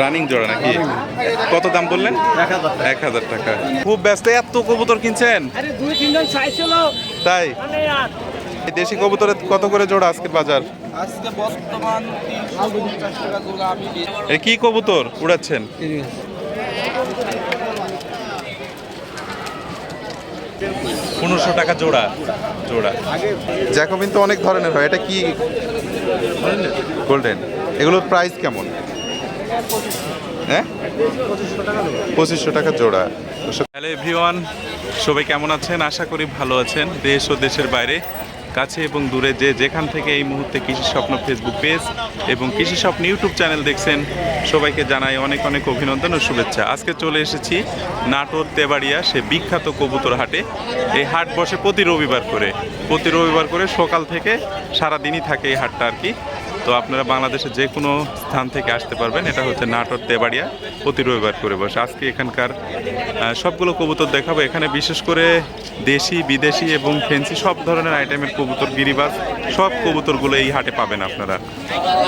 Running জোড়া নাকি? কত দাম বললেন? এক হাজার টাকা। খুব ব্যস্ত এত কবুতর কিনছেন? আরে দুই তিনজন চাইছিল। তাই? মানে এই দেশি কবুতরের কত করে জোড়া আজকের বাজার? আজকে বর্তমান তিনশো পঞ্চাশ টাকা জোড়া আমি বেচি। এ কি কবুতর উড়াচ্ছেন? পনেরোশো টাকা জোড়া জোড়া। জ্যাকোবিন তো অনেক ধরনের হয় এটা কি? গোল্ডেন এগুলোর প্রাইস কেমন? হ্যাঁ? পঁচিশশো টাকা জোড়া। হ্যালো এভরিওয়ান, সবাই কেমন আছেন? আশা করি ভালো আছেন। দেশ ও দেশের বাইরে, কাছে এবং দূরে যে যেখান থেকে এই মুহূর্তে কৃষি স্বপ্ন ফেসবুক পেজ এবং কৃষি স্বপ্ন ইউটিউব চ্যানেল দেখছেন, সবাইকে জানাই অনেক অনেক অভিনন্দন ও শুভেচ্ছা। আজকে চলে এসেছি নাটোর তেবাড়িয়া সে বিখ্যাত কবুতর হাটে। এই হাট বসে প্রতি রবিবার করে। প্রতি রবিবার করে সকাল থেকে সারা দিনই থাকে এই হাটটা আর কি। তো আপনারা বাংলাদেশের যে কোনো স্থান থেকে আসতে পারবেন। এটা হচ্ছে নাটোর তেবাড়িয়া প্রতি রবিবার করে বসে। আজকে এখানকার সবগুলো কবুতর দেখাবো। এখানে বিশেষ করে দেশি বিদেশি এবং ফেন্সি সব ধরনের আইটেমের কবুতর গিরিবাজ সব কবুতরগুলো এই হাটে পাবেন আপনারা।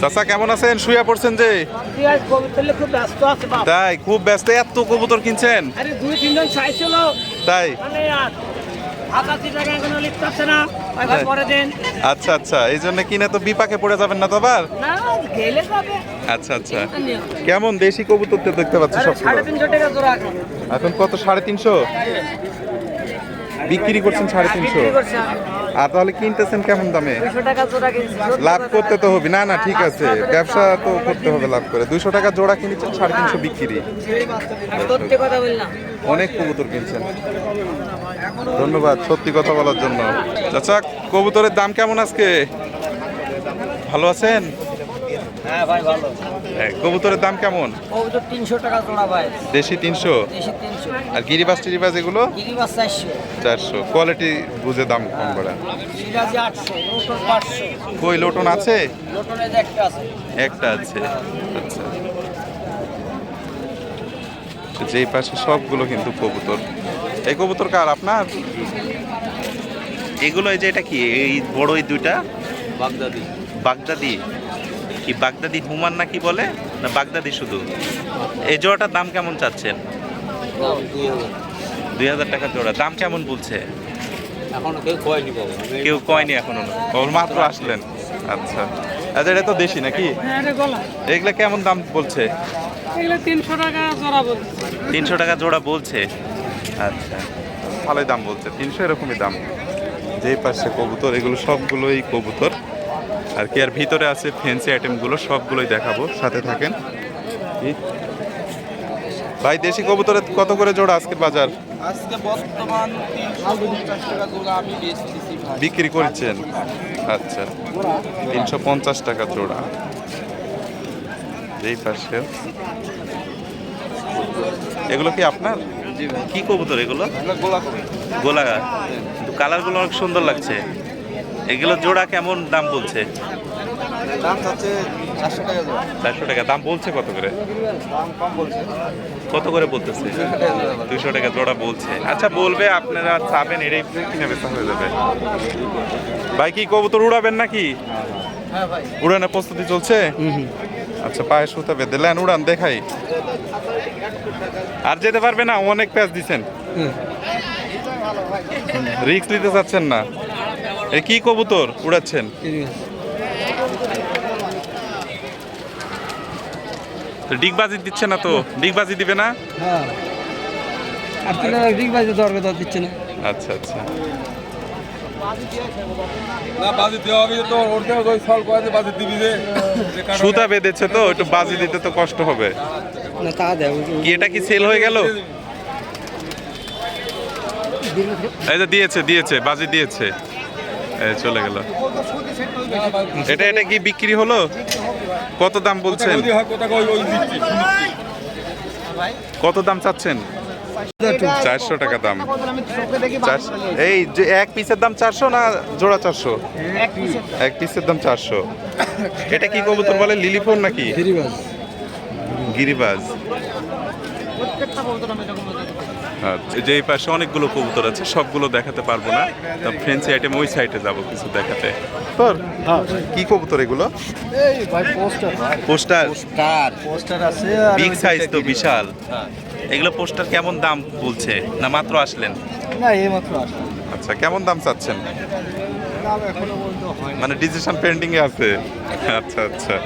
চাচা কেমন আছেন? শুয়ে পড়ছেন যে? তুই খুব ব্যস্ত। এত কবুতর কিনছেন? তাই। আচ্ছা আচ্ছা এই জন্য কিনে তো বিপাকে পড়ে যাবেন না তো আবার? আচ্ছা আচ্ছা। কেমন দেশি কবুতর তো দেখতে পাচ্ছি সব এখন। কত সাড়ে তিনশো? বিক্রি করছেন সাড়ে তিনশো? আর তাহলে কিনতেছেন কেমন দামে? লাভ করতে তো হবে। না না ঠিক আছে। ব্যবসা তো করতে হবে লাভ করে। দুইশো টাকা জোড়া কিনেছেন সাড়ে তিনশো বিক্রি। কথা বললাম। অনেক কবুতর কিনছেন। ধন্যবাদ সত্যি কথা বলার জন্য। চাচা কবুতরের দাম কেমন আজকে? ভালো আছেন? হ্যাঁ ভাই ভালো। হ্যাঁ, কবুতরের দাম কেমন? ও তো তিনশো টাকা জোড়া ভাই। দেশি তিনশো? দেশি তিনশো। আর গিরিবাস টিরিবাস এগুলো? গিরিবাস চারশো। চারশো। কোয়ালিটি বুঝে দাম কম করে। সিরাজি আটশো লোটন পাঁচশো। কই লোটন আছে? লোটনের একটা আছে। একটা আছে। আচ্ছা। যেই পাশে সবগুলো কিন্তু কবুতর। এই কবুতর কার আপনার? এগুলো এই যে এটা কি? এই বড় এই দুইটা? বাগদাদি। বাগদাদি। কি বাগদাদি হুমান না কি বলে? না বাগদাদি শুধু? এই জোড়াটার দাম কেমন চাচ্ছেন? দুই হাজার টাকা জোড়া। দাম কেমন বলছে? এখনও কেউ কয়নি কেউ কয়নি এখনও? ওর মাত্র আসলেন। আচ্ছা। আচ্ছা এটা তো দেশি নাকি? হ্যাঁ রে গলা। এগুলো কেমন দাম বলছে? তিনশো টাকা জোড়া বলছে। তিনশো টাকা জোড়া বলছে? আচ্ছা। ভালোই দাম বলছে। তিনশো এরকমই দাম। যেই পাশে কবুতর এগুলো সবগুলোই কবুতর। আর কি আর ভিতরে আছে ফেন্সি আইটেমগুলো সবগুলোই দেখাবো সাথে থাকেন। ভাই দেশি কবুতরের কত করে জোড়া আজকের বাজার? আজকে বর্তমান টাকা জোড়া আমি বিক্রি করছেন? আচ্ছা তিনশো পঞ্চাশ টাকা জোড়া। এই পাশে। এগুলো কি আপনার? জি ভাই কি কবুতর এগুলো? গোলা গোলা কিন্তু কালারগুলো অনেক সুন্দর লাগছে। এগুলো জোড়া কেমন দাম বলছে? দাম চাচ্ছে চারশো টাকা চারশো টাকা। দাম বলছে কত করে? কত করে বলতেছে? দুশো টাকা জোড়া বলে। দুশো টাকা জোড়া বলছে। আচ্ছা বলবে আপনারা চাবেন এটাই কিনে বেচা হয়ে যাবে। ভাই কি কবুতর উড়াবেন নাকি? হ্যাঁ উড়ানোর প্রস্তুতি চলছে? আচ্ছা পায়ে সুতা বেঁধে। লেন উড়ান দেখাই। আর যেতে পারবে না অনেক প্যাচ দিচ্ছেন রিক্স নিতে চাচ্ছেন না। এ কি কবুতর উড়াচ্ছেন? তো ডিগবাজি দিচ্ছে না তো? ডিগবাজি দিবে না? হ্যাঁ। দরকার দিচ্ছে না। আচ্ছা আচ্ছা। না বাজি দেওয়া হবে তো ওর থেকে ওই ফল করে বাজি দিবি যে। যে সুতা বেঁধেছে তো একটু বাজি দিতে তো কষ্ট হবে। না কি এটা কি সেল হয়ে গেল? এই যে দিয়েছে দিয়েছে বাজি দিয়েছে। চলে গেল। এটা এটা কি বিক্রি হলো? কত দাম বলছেন? কত দাম চাচ্ছেন? চারশো টাকা দাম। এই যে এক পিসের দাম চারশো না জোড়া চারশো? এক পিসের দাম চারশো। এটা কি কবুতর বলে লিলিফোন নাকি? গিরিবাজ। আচ্ছা, যে এই পাশে অনেকগুলো কবুতর আছে সবগুলো দেখাতে পারব না। তো ফ্রেন্সি আইটেম ওই সাইডে যাব কিছু দেখাতে। তোর? কি কবুতর এগুলো? এই ভাই পোস্টার পোস্টার পোস্টার পোস্টার আছে আর বিগ সাইজ তো বিশাল। হ্যাঁ। এগুলো পোস্টার কেমন দাম বলছে? না মাত্র আসলেন? না এই মাত্র আসলে। আচ্ছা কেমন দাম চাচ্ছেন? হয় মানে ডিসিশন পেন্ডিং এ আছে। আচ্ছা আচ্ছা।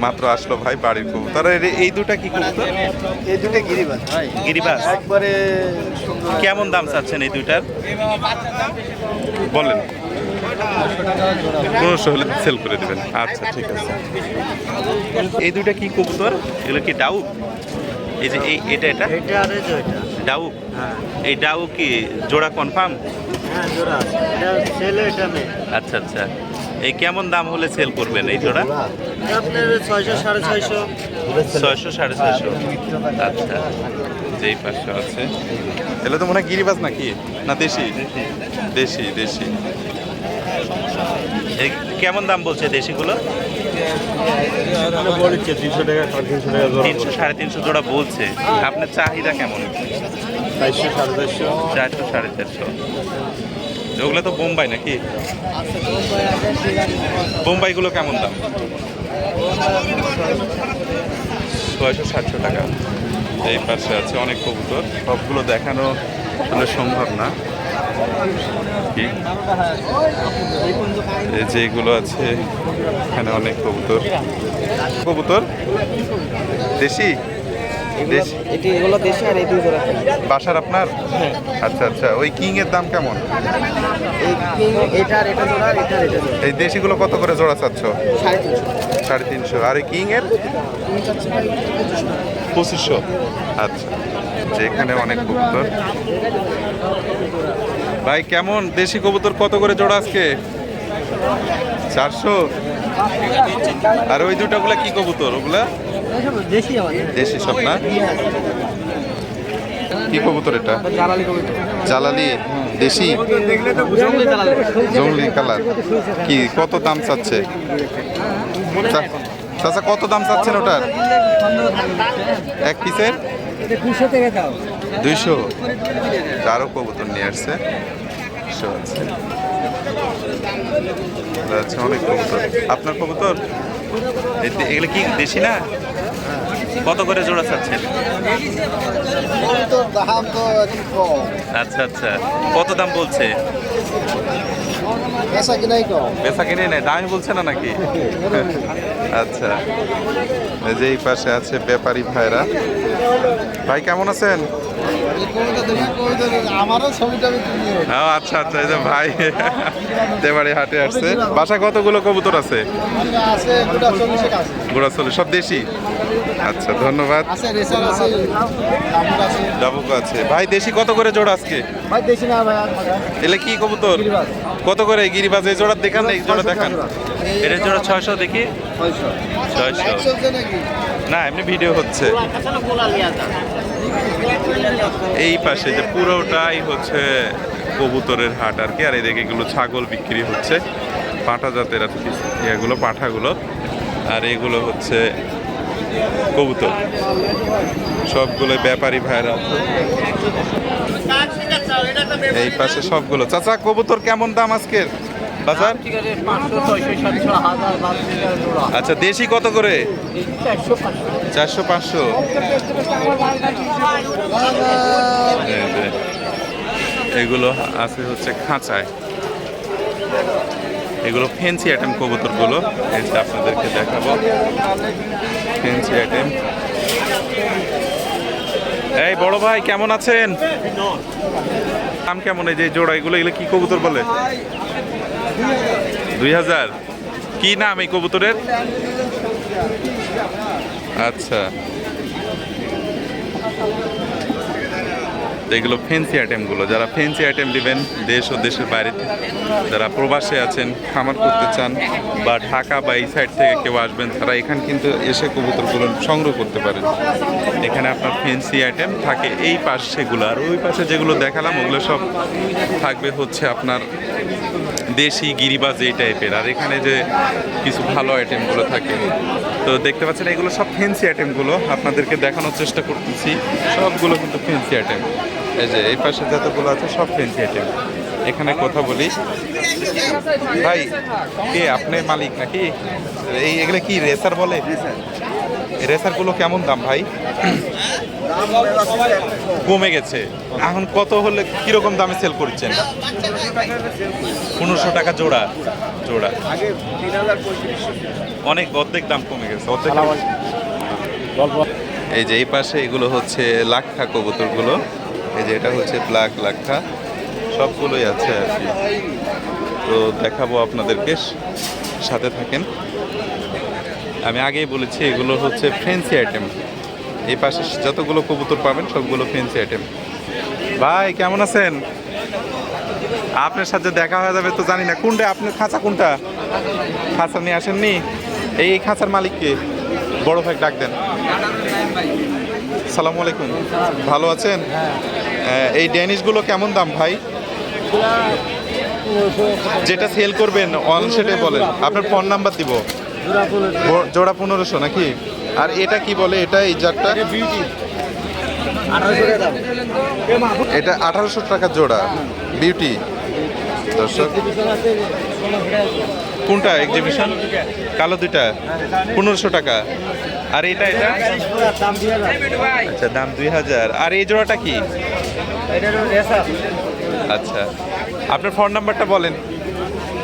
মাত্র আসলো ভাই বাড়ির কবুতর। এই- দুটা কি কবুতর? এই দুটো গিরিবাজ। ভাই গিরিবাস একবারে কেমন দাম চাচ্ছেন এই দুইটার? বলেন। পনেরোশো হলে সেল করে দেবেন। আচ্ছা ঠিক আছে। এই দুইটা কি কবুতর? এগুলো কি ডাউ? এই যে এই এটা এটা? ডাউ? হ্যাঁ। এই ডাউ কি জোড়া কনফার্ম হ্যাঁ জোড়া আচ্ছা আচ্ছা। এই কেমন দাম হলে সেল করবেন এই জোড়া? আপনার ছয়শো সাড়ে ছয়শো। ছয়শো সাড়ে ছয়শো। আচ্ছা যেই পাঁচশো আছে। এগুলো তো মনে হয় গিরিবাজ নাকি? না দেশি? দেশি দেশি। এই কেমন দাম বলছে দেশিগুলো? তিনশো সাড়ে তিনশো তিনশো সাড়ে তিনশো জোড়া বলছে। আপনার চাহিদা কেমন? চারশো সাড়ে চারশো। চারশো সাড়ে চারশো। ওগুলো তো বোম্বাই নাকি? বোম্বাইগুলো কেমন দাম? ছয়শো, সাতশো টাকা। এই পাশে আছে অনেক কবুতর। সবগুলো দেখানো আসলে সম্ভব না। কি? এই যে এগুলো আছে, এখানে অনেক কবুতর। কবুতর? দেশি? দেশি? এটি এগুলো দেশে আর এই দুই জোড়া বাসার আপনার? আচ্ছা আচ্ছা। ওই কিং এর দাম কেমন? এই কিং এটা আর এটা জোড়া আর এটা এটা এই দেশিগুলো কত করে জোড়া চাচ্ছ? সাড়ে তিনশো। আর এই কিং এর ভাই পঁচিশশো। আচ্ছা। যে এখানে অনেক কবুতর। ভাই কেমন? দেশি কবুতর কত করে জোড়া আজকে? চারশো? আর ওই দুটাগুলা কি কবুতর? ওগুলা? দেশি সব না? কি কবুতর এটা? জালালি দেশি? জঙ্গলি কালার। কি কত দাম চাচ্ছে? চাচা কত দাম চাচ্ছেন ওটার? এক পিসের? দুইশো। আরও কবুতর নিয়ে আসছে। আছে অনেক কবুতর। আপনার কবুতর? এগুলো কি, দেশি না? কত করে জোড়া চাচ্ছেন? আচ্ছা আচ্ছা। কত দাম বলছে? বেচা কিনে নেয়। দামি বলছে না নাকি? আচ্ছা। যে এই পাশে আছে ব্যাপারী ভাইরা। ভাই, কেমন আছেন? ও আচ্ছা আচ্ছা এই যে ভাই দেবাড়ি হাটে আসছে। বাসা কতগুলো কবুতর আছে? গোড়া চলে সব দেশি? আচ্ছা ধন্যবাদ। আছে আছে ডাবুক আছে। ভাই দেশি কত করে জোড়া আজকে? ভাই দেশি না ভাই এলে কি কবুতর? কত করে গিরিবাজ? এই জোড়া দেখান এই জোড়া দেখান। এটা জোড়া ছয়শো দেখি। ছয়শো। ছয়শো। না, এমনি ভিডিও হচ্ছে। এই পাশে যে পুরোটাই হচ্ছে কবুতরের হাট আর কি, আর এদিকে এগুলো ছাগল বিক্রি হচ্ছে। পাঁঠা জাতের আর কি, এগুলো, পাঁঠাগুলো। আর এগুলো হচ্ছে কবুতর। সবগুলো ব্যাপারী ভাইরা এই পাশে সবগুলো। চাচা, কবুতর কেমন দাম আজকের? বাজার? আচ্ছা দেশি কত করে? চারশো পাঁচশো। এগুলো আছে হচ্ছে খাঁচায়। এগুলো ফেন্সি আইটেম কবুতরগুলো। এই যে আপনাদেরকে দেখাবো। ফেন্সি আইটেম এই বড় ভাই কেমন আছেন? দাম কেমন? এই যে জোড়া এগুলো এগুলো কি কবুতর বলে? দুই হাজার। কি নাম এই কবুতরের? আচ্ছা। এগুলো ফেন্সি আইটেমগুলো যারা ফেন্সি আইটেম নেবেন দেশ ও দেশের বাইরে, যারা প্রবাসে আছেন, খামার করতে চান বা ঢাকা বা এই সাইড থেকে কেউ আসবেন, তারা এখানে কিন্তু এসে কবুতরগুলো সংগ্রহ করতে পারেন। এখানে আপনার ফেন্সি আইটেম থাকে এই পাশেগুলো আর ওই পাশে যেগুলো দেখালাম, ওগুলো সব থাকবে হচ্ছে আপনার দেশি গিরিবাজ এই টাইপের আর এখানে যে কিছু ভালো আইটেমগুলো থাকে তো দেখতে পাচ্ছেন এগুলো সব ফেন্সি আইটেমগুলো আপনাদেরকে দেখানোর চেষ্টা করতেছি। সবগুলো কিন্তু ফেন্সি আইটেম এই যে এই পাশে যতগুলো আছে সব ফ্রেন্সি আইটেম এখানে কথা বলি। ভাই কে আপনি মালিক নাকি? এই এগুলো কি রেসার বলে? রেসারগুলো কেমন দাম ভাই? কমে গেছে। এখন কত হলে কীরকম দামে সেল করছেন? পনেরোশো টাকা জোড়া জোড়া। অনেক অর্ধেক দাম কমে গেছে, অর্ধেক এই যে এই পাশে এগুলো হচ্ছে লাক্ষা কবুতরগুলো। এই যে এটা হচ্ছে ব্ল্যাক লাক্ষা। সবগুলোই আছে আর কি। তো দেখাবো আপনাদেরকে, সাথে থাকেন। আমি আগেই বলেছি, এগুলো হচ্ছে ফ্রেন্সি আইটেম এই পাশে যতগুলো কবুতর পাবেন, সবগুলো ফ্রেন্সি আইটেম ভাই, কেমন আছেন? আপনার সাথে দেখা হয়ে যাবে তো জানি না। কোনটা? আপনার খাঁচা কোনটা? খাঁচা নিয়ে আসেননি? এই খাঁচার মালিককে বড় ভাই, ডাক দেন। সালাম আলাইকুম। ভালো আছেন? এই ড্যানিশগুলো কেমন দাম ভাই? যেটা সেল করবেন অন সেটাই বলেন। আপনার ফোন নাম্বার দিব। জোড়া পনেরোশো নাকি? আর এটা কি বলে? এটা এই দাম এটা আঠারোশো টাকা জোড়া। বিউটি দর্শক, কোনটা এক্সিবিশন কালো দুইটা। পনেরোশো টাকা। আর এটা এটা? আচ্ছা দাম দুই হাজার। আর এই জোড়াটা কি? আচ্ছা। আপনার ফোন নাম্বারটা বলেন zero one three one seven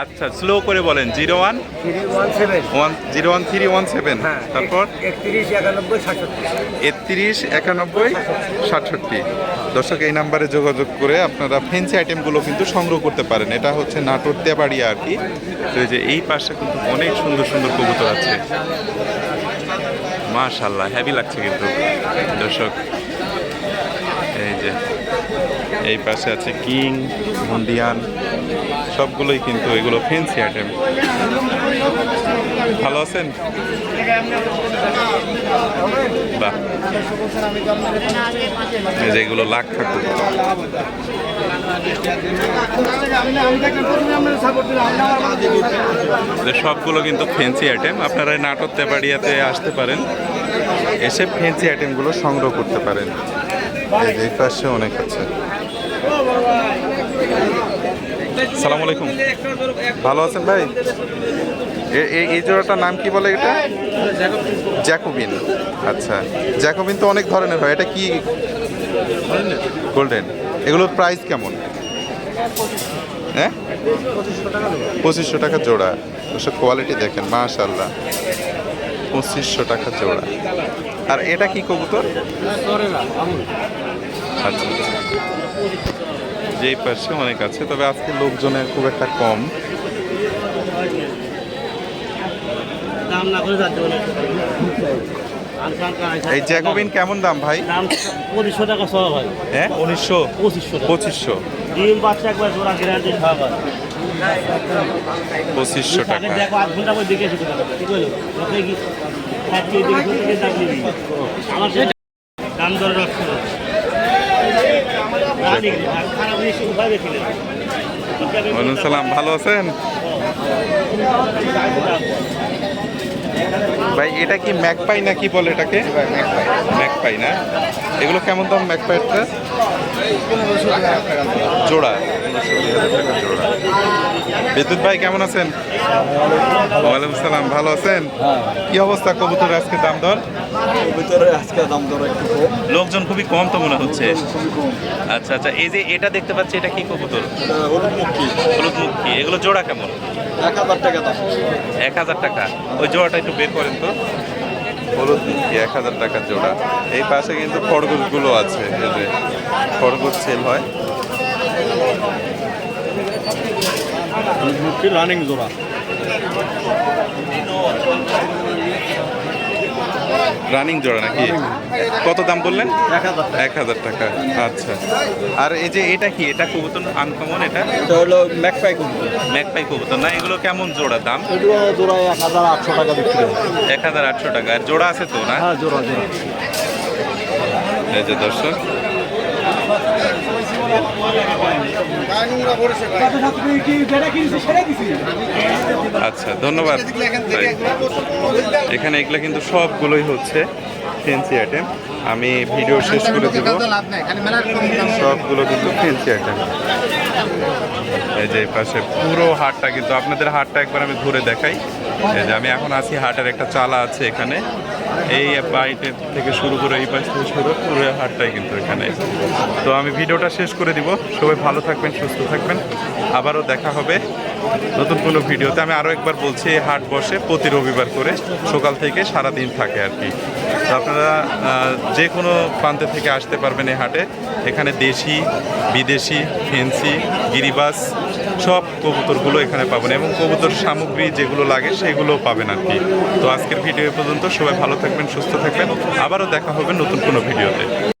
আচ্ছা স্লো করে বলেন zero one? One zero one three one seven. হ্যাঁ তারপর? একত্রিশ একানব্বই সাতষট্টি। দর্শক এই নাম্বারে যোগাযোগ করে আপনারা ফেন্সি আইটেমগুলো কিন্তু সংগ্রহ করতে পারেন। এটা হচ্ছে নাটোর দেবাড়িয়া আর কি। তো এই যে এই পাশে কিন্তু অনেক সুন্দর সুন্দর কবুতর আছে। মাশাল্লাহ হ্যাভি লাগছে কিন্তু। দর্শক এই যে এই পাশে আছে কিং মুন্ডিয়ান সবগুলোই কিন্তু এগুলো ফেন্সি আইটেম ভালো আছেন? বাহ। এই যে এগুলো লাখ থাকুক সবগুলো কিন্তু ফেন্সি আইটেম আপনারা নাটক তেবাড়িয়াতে আসতে পারেন। এসে ফেন্সি আইটেমগুলো সংগ্রহ করতে পারেন। এই পাশে অনেক আছে। সালাম আলাইকুম। ভালো আছেন ভাই? এই জোড়াটার নাম কি বলে এটা? জ্যাকোবিন। আচ্ছা জ্যাকোবিন তো অনেক ধরনের হয়। এটা কি? গোল্ডেন। এগুলোর প্রাইস কেমন? হ্যাঁ? পঁচিশশো টাকা জোড়া। ওসব কোয়ালিটি দেখেন মাশাল্লাহ পঁচিশশো টাকা জোড়া। আর এটা কি কবুতর? আচ্ছা। যেই পাশে অনেক আছে তবে আজকে লোকজনের খুব একটা কম। এই জ্যাকোবিন কেমন দাম ভাই? টাকা সব হয় হ্যাঁ? উনিশশো পঁচিশশো পঁচিশশো? ডিম বাচ্চা একবার জোড়া গ্যারান্টি পঁচিশশো টাকা। আমার দাম দর রাখছে না রানি, আর খারাপ জিনিস উপায় দেখিলেন সালাম, ভালো আছেন? ভাই, এটা কি ম্যাকপাই না কি বলে এটাকে? ম্যাকপাই না? এগুলো কেমন দাম ম্যাকপাইটা জোড়া জোড়া। বিদ্যুৎ ভাই কেমন আছেন? ওয়ালাইকুম সালাম ভালো আছেন? কি অবস্থা কবুতর আজকে দাম দর ভিতরে আজকে দাম দর একটু কম। লোকজন খুবই কম তো মনে হচ্ছে। আচ্ছা আচ্ছা এই যে এটা দেখতে পাচ্ছি এটা কি কবুতর? হলুদ মুক্তি হলুদ মুখী। এগুলো জোড়া কেমন? এক হাজার টাকা দাম। এক হাজার টাকা। ওই জোড়াটা একটু বের করেন তো। হলুদ মুখী এক হাজার টাকার জোড়া। এই পাশে কিন্তু খরগোশগুলো আছে এই যে খরগোশ সেল হয়। রানিং জোড়া রানিং জোড়া নাকি? কত দাম বললেন? এক হাজার টাকা। আচ্ছা। আর এই যে এটা কি? এটা কবুতর আনকমন এটা? হলো ম্যাকপাই কুমড়ো ম্যাকপাই কবুতর না? এগুলো কেমন জোড়া দাম? এগুলো জোড়ায় এক হাজার আটশো টাকা বিক্রি এক হাজার আটশো টাকা। আর জোড়া আছে তো না? হ্যাঁ জোড়া জোড়া। এই যে দর্শক। আচ্ছা ধন্যবাদ। এখানে এগুলো কিন্তু সবগুলোই হচ্ছে ফেন্সি আইটেম আমি ভিডিও শেষ করে দেব। সবগুলো কিন্তু ফেন্সি আইটেম এই যে পাশে পুরো হাটটা কিন্তু, আপনাদের হাটটা একবার আমি ঘুরে দেখাই। এই যে আমি এখন আছি হাটের একটা চালা আছে এখানে। এই বাইটে থেকে শুরু করে এই পাশ থেকে শুরু পুরো হাটটাই কিন্তু এখানে। তো আমি ভিডিওটা শেষ করে দিব। সবাই ভালো থাকবেন, সুস্থ থাকবেন। আবারও দেখা হবে নতুন কোনো ভিডিওতে। আমি আরও একবার বলছি, এই হাট বসে প্রতি রবিবার করে সকাল থেকে সারা দিন থাকে আর কি। তো আপনারা যে কোনো প্রান্তে থেকে আসতে পারবেন এই হাটে। এখানে দেশি, বিদেশি ফেন্সি গিরিবাস সব কবুতরগুলো এখানে পাবেন এবং কবুতর সামগ্রী যেগুলো লাগে সেগুলো পাবেন আর কি। তো আজকের ভিডিও পর্যন্ত সবাই ভালো থাকবেন, সুস্থ থাকবেন। আবারও দেখা হবে নতুন কোনো ভিডিওতে।